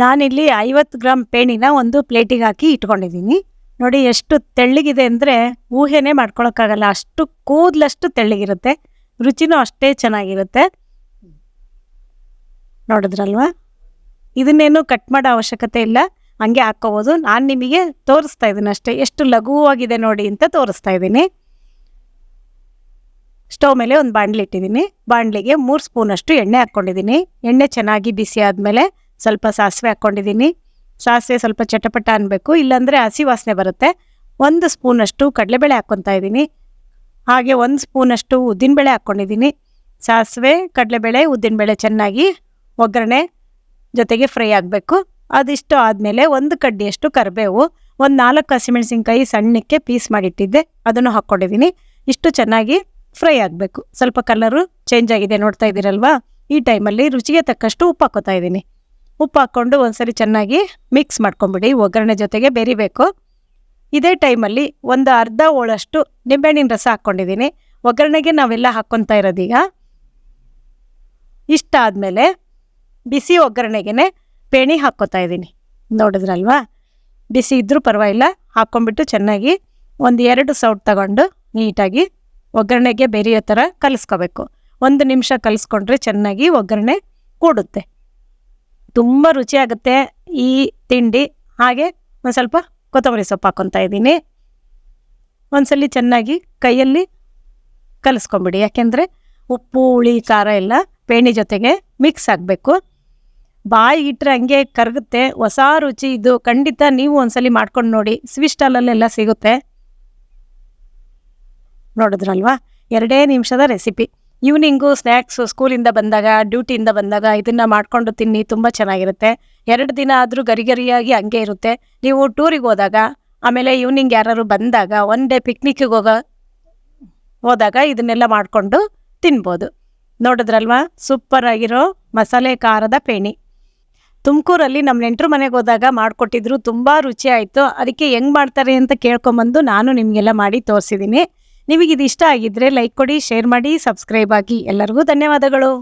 ನಾನಿಲ್ಲಿ ಐವತ್ತು ಗ್ರಾಮ್ ಪೇಣಿನ ಒಂದು ಪ್ಲೇಟಿಗೆ ಹಾಕಿ ಇಟ್ಕೊಂಡಿದ್ದೀನಿ. ನೋಡಿ ಎಷ್ಟು ತೆಳ್ಳಗಿದೆ ಅಂದರೆ ಊಹೆನೇ ಮಾಡ್ಕೊಳೋಕ್ಕಾಗಲ್ಲ. ಅಷ್ಟು ಕೂದಲಷ್ಟು ತೆಳ್ಳಗಿರುತ್ತೆ. ರುಚಿನೂ ಅಷ್ಟೇ ಚೆನ್ನಾಗಿರುತ್ತೆ. ನೋಡಿದ್ರಲ್ವಾ? ಇದನ್ನೇನು ಕಟ್ ಮಾಡೋ ಅವಶ್ಯಕತೆ ಇಲ್ಲ. ಹಂಗೆ ಹಾಕ್ಕೋಬೋದು. ನಾನು ನಿಮಗೆ ತೋರಿಸ್ತಾ ಇದ್ದೀನಿ ಅಷ್ಟೇ. ಎಷ್ಟು ಲಘುವಾಗಿದೆ ನೋಡಿ ಅಂತ ತೋರಿಸ್ತಾ ಇದ್ದೀನಿ. ಸ್ಟವ್ ಮೇಲೆ ಒಂದು ಬಾಣಲಿ ಇಟ್ಟಿದ್ದೀನಿ. ಬಾಣಲಿಗೆ ಮೂರು ಸ್ಪೂನಷ್ಟು ಎಣ್ಣೆ ಹಾಕ್ಕೊಂಡಿದ್ದೀನಿ. ಎಣ್ಣೆ ಚೆನ್ನಾಗಿ ಬಿಸಿ ಆದಮೇಲೆ ಸ್ವಲ್ಪ ಸಾಸಿವೆ ಹಾಕ್ಕೊಂಡಿದ್ದೀನಿ. ಸಾಸಿವೆ ಸ್ವಲ್ಪ ಚಟಪಟ ಅನ್ನಬೇಕು ಇಲ್ಲಾಂದರೆ ಹಸಿ ವಾಸನೆ ಬರುತ್ತೆ. ಒಂದು ಸ್ಪೂನಷ್ಟು ಕಡಲೆಬೇಳೆ ಹಾಕ್ಕೊತಾ ಇದ್ದೀನಿ. ಹಾಗೆ ಒಂದು ಸ್ಪೂನಷ್ಟು ಉದ್ದಿನಬೇಳೆ ಹಾಕ್ಕೊಂಡಿದ್ದೀನಿ. ಸಾಸಿವೆ, ಕಡಲೆಬೇಳೆ, ಉದ್ದಿನಬೇಳೆ ಚೆನ್ನಾಗಿ ಒಗ್ಗರಣೆ ಜೊತೆಗೆ ಫ್ರೈ ಆಗಬೇಕು. ಅದಿಷ್ಟು ಆದಮೇಲೆ ಒಂದು ಕಡ್ಡಿಯಷ್ಟು ಕರಿಬೇವು, ಒಂದು ನಾಲ್ಕು ಹಸಿಮೆಣಸಿನ್ಕಾಯಿ ಸಣ್ಣಕ್ಕೆ ಪೀಸ್ ಮಾಡಿಟ್ಟಿದ್ದೆ. ಅದನ್ನು ಹಾಕ್ಕೊಂಡಿದ್ದೀನಿ. ಇಷ್ಟು ಚೆನ್ನಾಗಿ ಫ್ರೈ ಆಗಬೇಕು. ಸ್ವಲ್ಪ ಕಲರು ಚೇಂಜ್ ಆಗಿದೆ ನೋಡ್ತಾ ಇದ್ದೀರಲ್ವಾ? ಈ ಟೈಮಲ್ಲಿ ರುಚಿಗೆ ತಕ್ಕಷ್ಟು ಉಪ್ಪು ಹಾಕೋತಾ ಇದ್ದೀನಿ. ಉಪ್ಪು ಹಾಕ್ಕೊಂಡು ಒಂದ್ಸರಿ ಚೆನ್ನಾಗಿ ಮಿಕ್ಸ್ ಮಾಡ್ಕೊಂಬಿಡಿ. ಒಗ್ಗರಣೆ ಜೊತೆಗೆ ಬೆರಿಬೇಕು ಇದೇ ಟೈಮಲ್ಲಿ ಒಂದು ಅರ್ಧ ಹೋಳಷ್ಟು ನಿಂಬೆಹಣ್ಣಿನ ರಸ ಹಾಕ್ಕೊಂಡಿದ್ದೀನಿ. ಒಗ್ಗರಣೆಗೆ ನಾವೆಲ್ಲ ಹಾಕ್ಕೊತಾ ಇರೋದೀಗ. ಇಷ್ಟ ಆದಮೇಲೆ ಬಿಸಿ ಒಗ್ಗರಣೆಗೆ ಪೇಣಿ ಹಾಕ್ಕೋತಾ ಇದ್ದೀನಿ. ನೋಡಿದ್ರಲ್ವಾ? ಬಿಸಿ ಇದ್ದರೂ ಪರವಾಗಿಲ್ಲ. ಹಾಕ್ಕೊಂಬಿಟ್ಟು ಚೆನ್ನಾಗಿ ಒಂದು ಎರಡು ಸೌಟ್ ತಗೊಂಡು ನೀಟಾಗಿ ಒಗ್ಗರಣೆಗೆ ಬೆರೆಯೋ ಥರ ಕಲಿಸ್ಕೋಬೇಕು. ಒಂದು ನಿಮಿಷ ಕಲಿಸ್ಕೊಂಡ್ರೆ ಚೆನ್ನಾಗಿ ಒಗ್ಗರಣೆ ಕೂಡುತ್ತೆ. ತುಂಬ ರುಚಿಯಾಗುತ್ತೆ ಈ ತಿಂಡಿ. ಹಾಗೆ ಒಂದು ಸ್ವಲ್ಪ ಕೊತ್ತಂಬರಿ ಸೊಪ್ಪು ಹಾಕ್ಕೊತಾ ಇದ್ದೀನಿ. ಒಂದ್ಸಲಿ ಚೆನ್ನಾಗಿ ಕೈಯಲ್ಲಿ ಕಲಿಸ್ಕೊಂಬಿಡಿ. ಯಾಕೆಂದರೆ ಉಪ್ಪು, ಹುಳಿ, ಖಾರ ಎಲ್ಲ ಪೇಣಿ ಜೊತೆಗೆ ಮಿಕ್ಸ್ ಆಗಬೇಕು. ಬಾಯಿ ಇಟ್ಟರೆ ಹಂಗೆ ಕರಗುತ್ತೆ. ಹೊಸ ರುಚಿ ಇದು. ಖಂಡಿತ ನೀವು ಒಂದ್ಸಲಿ ಮಾಡ್ಕೊಂಡು ನೋಡಿ. ಸ್ವಿಸ್ಟಾಲಲ್ಲೆಲ್ಲ ಸಿಗುತ್ತೆ. ನೋಡಿದ್ರಲ್ವಾ? ಎರಡೇ ನಿಮಿಷದ ರೆಸಿಪಿ ಈವ್ನಿಂಗು ಸ್ನ್ಯಾಕ್ಸು ಸ್ಕೂಲಿಂದ ಬಂದಾಗ ಡ್ಯೂಟಿಯಿಂದ ಬಂದಾಗ ಇದನ್ನು ಮಾಡಿಕೊಂಡು ತಿನ್ನಿ, ತುಂಬ ಚೆನ್ನಾಗಿರುತ್ತೆ. ಎರಡು ದಿನ ಆದರೂ ಗರಿಗರಿಯಾಗಿ ಹಂಗೆ ಇರುತ್ತೆ. ನೀವು ಟೂರಿಗೆ ಹೋದಾಗ, ಆಮೇಲೆ ಈವ್ನಿಂಗ್ ಯಾರಾದ್ರು ಬಂದಾಗ ಒನ್ ಡೇ ಪಿಕ್ನಿಕ್ಕಿಗೆ ಹೋಗೋ ಹೋದಾಗ ಇದನ್ನೆಲ್ಲ ಮಾಡಿಕೊಂಡು ತಿನ್ಬೋದು. ನೋಡಿದ್ರಲ್ವಾ? ಸೂಪರ್ ಆಗಿರೋ ಮಸಾಲೆ ಖಾರದ ಪೇಣಿ. ತುಮಕೂರಲ್ಲಿ ನಮ್ಮ ನೆಂಟರು ಮನೆಗೆ ಹೋದಾಗ ಮಾಡಿಕೊಟ್ಟಿದ್ರು, ತುಂಬ ರುಚಿ ಆಯಿತು. ಅದಕ್ಕೆ ಹೆಂಗೆ ಮಾಡ್ತಾರೆ ಅಂತ ಕೇಳ್ಕೊಂಬಂದು ನಾನು ನಿಮಗೆಲ್ಲ ಮಾಡಿ ತೋರಿಸಿದ್ದೀನಿ ನಿಮಗೆ ಇದು ಇಷ್ಟ ಆಗಿದ್ರೆ ಲೈಕ್ ಕೊಡಿ ಶೇರ್ ಮಾಡಿ ಸಬ್ಸ್ಕ್ರೈಬ್ ಆಗಿ. ಎಲ್ಲರಿಗೂ ಧನ್ಯವಾದಗಳು.